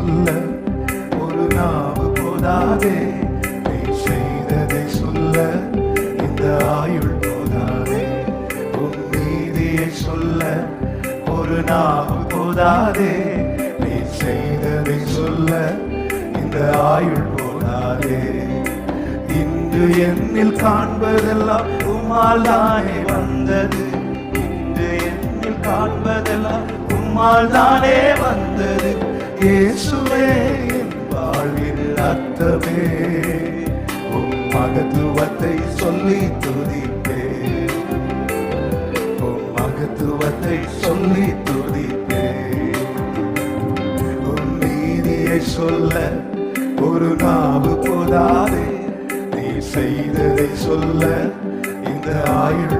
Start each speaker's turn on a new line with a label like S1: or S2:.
S1: சொல்ல ஒரு நாவு போதாதே. நீ செய்ததை சொல்ல இந்த ஆயுள் போதாதே. உன் நீதியை சொல்ல ஒரு நாவு போதாதே. நீ செய்ததை சொல்ல இந்த ஆயுள் போதாதே. இன்று என்னில் காண்பதெல்லாம் உம்மால் தானே வந்தது. இன்று என்னில் காண்பதெல்லாம் உம்மால் தானே வந்தது. இயேசுவே வாழ்வில் அர்த்தமே. உம் மகத்துவத்தை சொல்லி துதிப்பேன் உம் மகத்துவத்தை சொல்லி துதிப்பே. உன் நீதியை சொல்ல ஒரு நாவு போதாதே. நீ செய்ததை சொல்ல இந்த ஆயுள்